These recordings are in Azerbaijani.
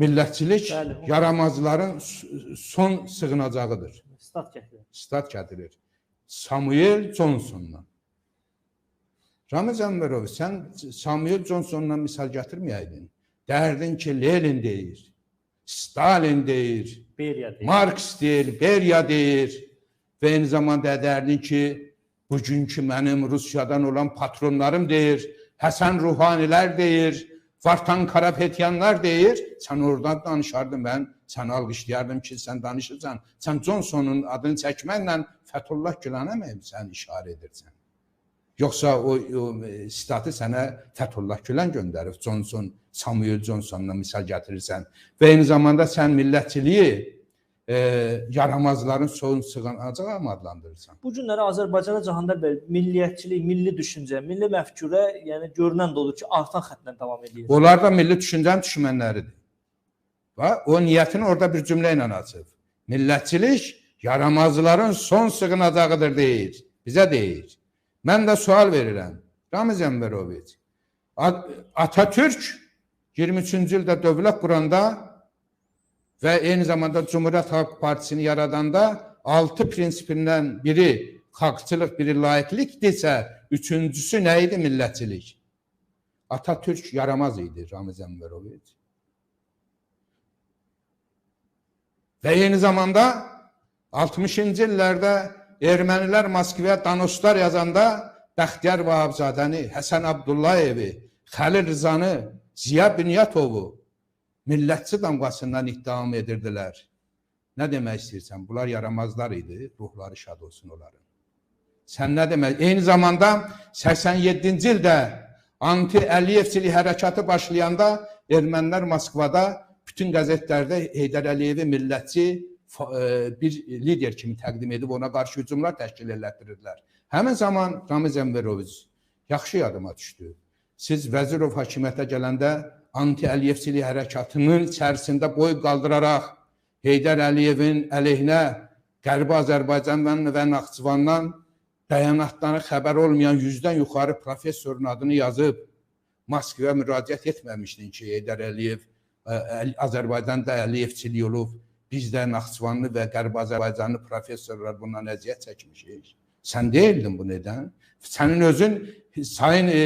millətçilik Bəli, o- yaramazların s- son sığınacağıdır. Stat gətirir. Stat gətirir. Samuel Johnsondan. Ramiz Əmərov, sən Samuel Johnsondan misal gətirməyəydin. Dərdin ki, Lenin deyir, Stalin deyir, Beriya deyir. Marx deyir, Beria deyir və eyni zamanda dərdin ki, bugünkü mənim Rusiyadan olan patronlarım deyir, Həsən Ruhanilər deyir, Vartan Karapetyanlar deyir. Sən oradan danışardın mən, səni alqışlayardım ki, sən danışırsan. Sən Johnsonun adını çəkməklə Fətullah Gülanə mi sən işarə edirsən? Yoxsa o, o e, statı sənə Fətullah Gülan göndərib, Johnson, Samuel Johnsondan misal gətirirsən. Və eyni zamanda sən millətçiliyi e, yaramazların son sığınacağı mı adlandırırsan? Bu günləri Azərbaycanda cahanda belə milliyyətçilik, milli düşüncə, milli məfkurə, yəni görünən də odur ki, artan xəttlə davam edir. Onlar da milli düşüncənin düşmənləridir. Və o niyyətini orada bir cümlə ilə açıb. Millətçilik yaramazların son sığınacağıdır deyir. Bizə deyir. Mən də sual verirəm. Ramiz Əmbəroviç. At- Atatürk 23-cü ildə dövlət quranda və eyni zamanda Cumhuriyyət Xalq Partisini yaradanda 6 prinsipindən biri xalqçılıq, biri layiqlikdirsə, üçüncüsü nə idi? Millətçilik. Atatürk yaramaz idi Ramiz Əmbəroviç. Və eyni zamanda 60-cı illərdə ermənilər Moskvaya danoslar yazanda Bəxtiyar Vahabzadəni, Həsən Abdullayevi, Xəlil Rızanı, Ziya Bünyatovu millətçi damğasından ittiham edirdilər. Nə demək istəyirsən? Bunlar yaramazlar idi, ruhları şad olsun onların. Sən nə demək? Eyni zamanda 87-ci ildə anti-Əliyevçilik hərəkatı başlayanda ermənilər Moskvada bütün qəzetlərdə Heydər Əliyevi millətçi e, bir lider kimi təqdim edib ona qarşı hücumlar təşkil elətdirdilər. Həmin zaman Ramiz Əmveroviç yaxşı yadıma düşdü. Siz Vəzirov hakimiyyətə gələndə anti-Əliyevçilik hərəkatının içərisində boy qaldıraraq Heydər Əliyevin əleyhinə Qərbi Azərbaycandan və Naxçıvandan bəyanatları xəbər olmayan 100-dən yuxarı professorun adını yazıb Moskvaya müraciət etməmişdin ki, Heydər Əliyev ə, Azərbaycanda Əliyevçilik olub. Biz də Naxçıvanlı və Qərbi Azərbaycanlı professorlar bundan əziyyət çəkmişik. Sən deyildin bu nədən? Sənin özün sayın e,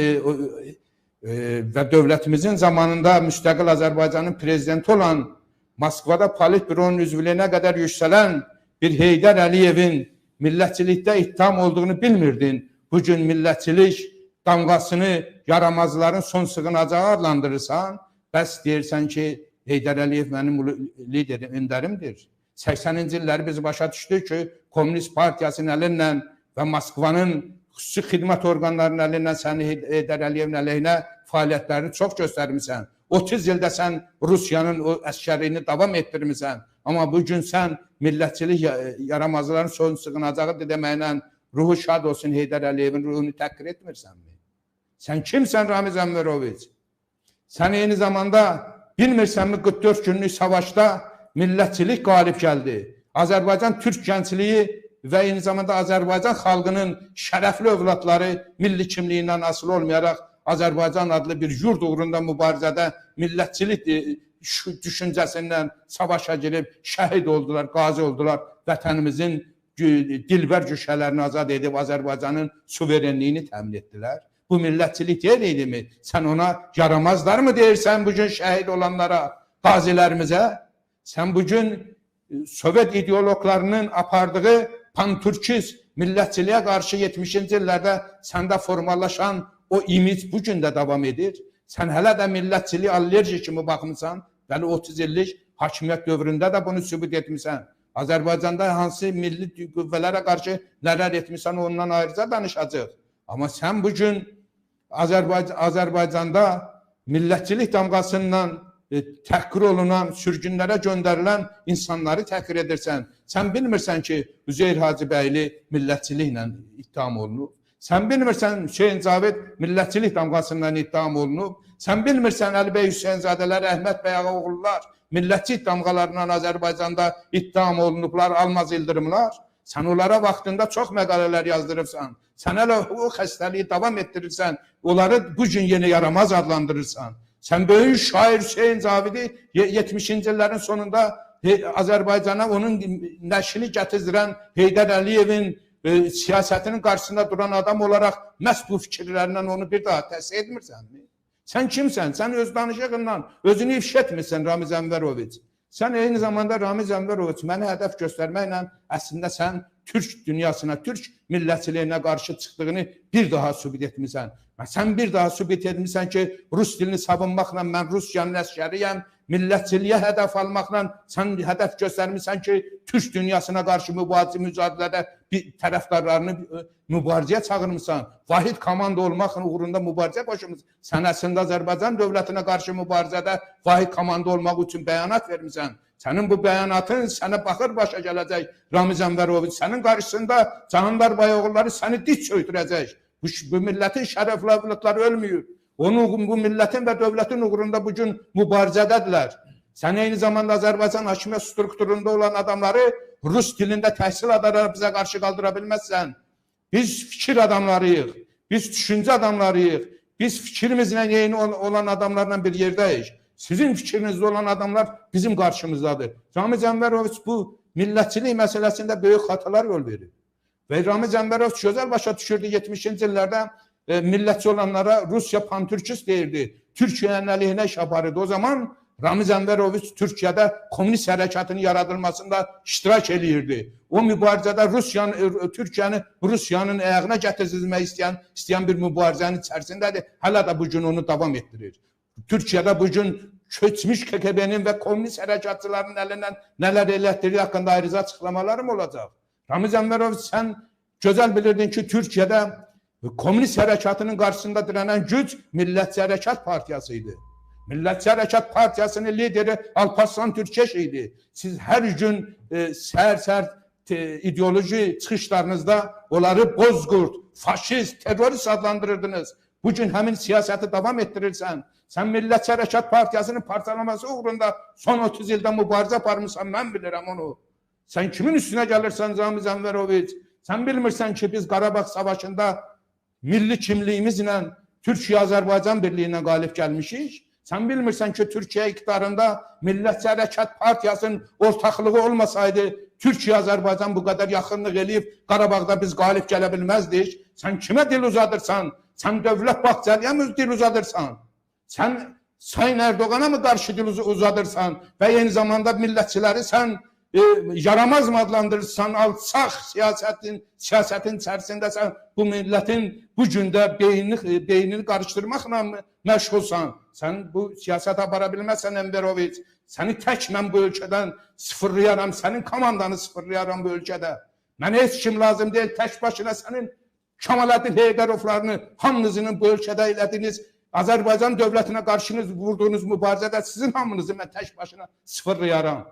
və dövlətimizin zamanında müstəqil Azərbaycanın prezidenti olan Moskvada Politbyronun üzvlüyünə qədər yüksələn bir Heydər Əliyevin millətçilikdə ittiham olduğunu bilmirdin. Bu gün millətçilik damğasını yaramazların son sığınacağı adlandırırsan, bəs deyirsən ki, Heydər Əliyev mənim ulu- liderim, öndərimdir. 80-ci illəri biz başa düşdük ki, Komünist Partiyasının əli ilə və Moskvanın xüsusi xidmət orqanlarının əli ilə səni Hey- Heydər Əliyevin əleyhinə fəaliyyətlərini çox göstərmisən. 30 ildə sən Rusiyanın o əskərliyini davam etdirmisən. Amma bu gün sən millətçilik ya- yaramazların son sığınacağı deməklə ruhu şad olsun Heydər Əliyevin ruhunu təhqir etmirsənmi? Sən kimsən Ramiz Əmveroviç? Sən eyni zamanda bilmirsənmi 44 günlük savaşda millətçilik qalib gəldi. Azərbaycan türk gəncliyi və eyni zamanda Azərbaycan xalqının şərəfli övladları milli kimliyindən asılı olmayaraq Azərbaycan adlı bir yurd uğrunda mübarizədə millətçilik düşüncəsindən savaşa girib şəhid oldular, qazi oldular. Vətənimizin dilbər güşələrini azad edib Azərbaycanın suverenliyini təmin etdilər. Bu millətçilik deyil idimi? Sən ona yaramazlar mı deyirsən bu gün şəhid olanlara, qazilərimizə? Sən bu gün e, Sovet ideoloqlarının apardığı panturkiz millətçiliyə qarşı 70-ci illərdə səndə formalaşan o imic bu gün də davam edir. Sən hələ də millətçiliyə allerji kimi baxmısan. Bəli 30 illik hakimiyyət dövründə də bunu sübut etmisən. Azərbaycanda hansı milli qüvvələrə qarşı nələr etmisən ondan ayrıca danışacağıq. Amma sən bu gün Azərbaycan Azərbaycanda millətçilik damğasından təhqir olunan, sürgünlərə göndərilən insanları təhqir edirsən. Sən bilmirsən ki, Üzeyr Hacıbəyli millətçiliklə ittiham olunub. Sən bilmirsən Hüseyn Cavid millətçilik damğasından ittiham olunub. Sən bilmirsən Əlibəy Hüseynzadələr, Əhməd bəy Ağaoğullar millətçi damğalarından Azərbaycanda ittiham olunublar, almaz ildırımlar. Sən onlara vaxtında çox məqalələr yazdırıbsan. Sən hələ o xəstəliyi davam etdirirsən. Onları bu gün yenə yaramaz adlandırırsan. Sən böyük şair Hüseyn Zavidi 70-ci illərin sonunda Azərbaycana onun nəşini gətirən Heydər Əliyevin e, siyasətinin qarşısında duran adam olaraq məhz bu fikirlərindən onu bir daha təsdiq etmirsənmi? Sən kimsən? Sən öz danışığından özünü ifşa etmirsən Ramiz Ənvəroviç. Sən eyni zamanda Ramiz Ənvəroviç mənə hədəf göstərməklə əslində sən Türk dünyasına, Türk millətçiliyinə qarşı çıxdığını bir daha sübut etmisən. Sən bir daha sübut etmisən ki, rus dilini savunmaqla mən Rusiyanın əskəriyəm, millətçiliyə hədəf almaqla sən hədəf göstərmisən ki, Türk dünyasına qarşı mübarizə mücadilədə bir tərəfdarlarını e, mübarizəyə çağırmısan. Vahid komanda olmaq uğrunda mübarizə qoşmusan. Sən əslində Azərbaycan dövlətinə qarşı mübarizədə vahid komanda olmaq üçün bəyanat vermisən. Sənin bu bəyanatın sənə baxır başa gələcək Ramiz Ənvəroviç. Sənin qarşısında Canandar Bayoğulları səni diz çöydürəcək. Bu, bu millətin şərəfli avlatları ölmüyor. Onun bu millətin və dövlətin uğrunda bu gün mübarizədədirlər. Sən eyni zamanda Azərbaycan hakimiyyət strukturunda olan adamları rus dilində təhsil alaraq bizə qarşı qaldıra bilməzsən. Biz fikir adamlarıyıq. Biz düşüncə adamlarıyıq. Biz fikrimizlə yeni ol- olan adamlarla bir yerdəyik. Sizin fikrinizdə olan adamlar bizim qarşımızdadır. Ramiz Ənvəroviç bu millətçilik məsələsində böyük xatalar yol verir. Və Ramiz Ənvəroviç gözəl başa düşürdü 70-ci illərdə e, millətçi olanlara Rusiya pantürkist deyirdi. Türkiyənin əleyhinə iş aparırdı. O zaman Ramiz Ənvəroviç Türkiyədə kommunist hərəkatının yaradılmasında iştirak eləyirdi. O mübarizədə Rusiyanın e, Türkiyəni Rusiyanın ayağına gətirmək istəyən istəyən bir mübarizənin içərisindədir. Hələ də bu gün onu davam etdirir. Türkiyədə bu gün köçmüş KGB-nin və kommunist hərəkatçıların əlindən nələr elətdirdiyi haqqında ayrıca açıqlamalarım olacaq. Ramiz Ənvəroviç sən gözəl bilirdin ki, Türkiyədə komünist hərəkatının qarşısında dirənən güc Millətçi Hərəkat Partiyası idi. Millətçi Hərəkat Partiyasının lideri Alparslan Türkeş idi. Siz hər gün e, səhər-səhər te- ideoloji çıxışlarınızda onları bozqurt, faşist, terrorist adlandırırdınız. Bu gün həmin siyasəti davam etdirirsən. Sən Millətçi Hərəkat Partiyasının parçalaması uğrunda son 30 ildə mübarizə aparmısan, mən bilirəm onu. Sən kimin üstünə gəlirsən Ramiz Ənvəroviç? Sən bilmirsən ki, biz Qarabağ savaşında milli kimliyimizlə Türkiyə Azərbaycan birliyinə qalib gəlmişik. Sən bilmirsən ki, Türkiyə iqtidarında Millətçi Hərəkat Partiyasının ortaqlığı olmasaydı, Türkiyə Azərbaycan bu qədər yaxınlıq eləyib Qarabağda biz qalib gələ bilməzdik. Sən kimə dil uzadırsan? Sən Dövlət Bağçaliyə mi dil uzadırsan? Sən Sayın Erdoğana mı qarşı dil uz- uzadırsan və eyni zamanda millətçiləri sən e, yaramaz mı adlandırırsan, alçaq siyasətin siyasətin içərisində sən bu millətin bu gündə beynini e, beynini qarışdırmaqla mı məşğulsan? Sən bu siyasət apara bilməzsən Enveroviç. Səni tək mən bu ölkədən sıfırlayaram, sənin komandanı sıfırlayaram bu ölkədə. Mənə heç kim lazım deyil, tək başına sənin Kemaləddin Heydərovlarını hamınızın bu ölkədə elədiniz. Azərbaycan dövlətinə qarşınız vurduğunuz mübarizədə sizin hamınızı mən tək başına sıfırlayaram.